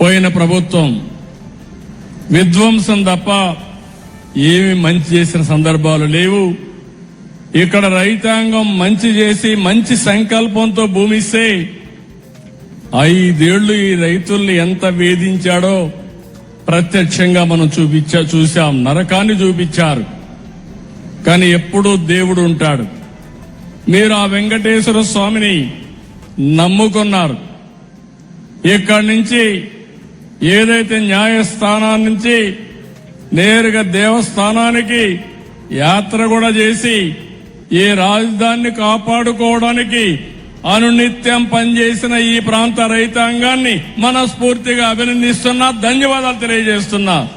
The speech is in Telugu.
పోయిన ప్రభుత్వం విధ్వంసం తప్ప ఏమి మంచి చేసిన సందర్భాలు లేవు. ఇక్కడ రైతాంగం మంచి చేసి మంచి సంకల్పంతో భూమిస్తే ఐదేళ్ళు ఈ రైతుల్ని ఎంత వేధించాడో ప్రత్యక్షంగా మనం చూపించా చూశాం. నరకాన్ని చూపించారు. కానీ ఎప్పుడూ దేవుడు ఉంటాడు. మీరు ఆ వెంకటేశ్వర స్వామిని నమ్ముకున్నారు. ఇక్కడి నుంచి ఏదైతే న్యాయస్థానం నుంచి నేరుగా దేవస్థానానికి యాత్ర కూడా చేసి ఈ రాజధానిని కాపాడుకోవడానికి అనునిత్యం పనిచేసిన ఈ ప్రాంత రైతాంగాన్ని మనస్ఫూర్తిగా అభినందిస్తున్నా ధన్యవాదాలు తెలియజేస్తున్నా.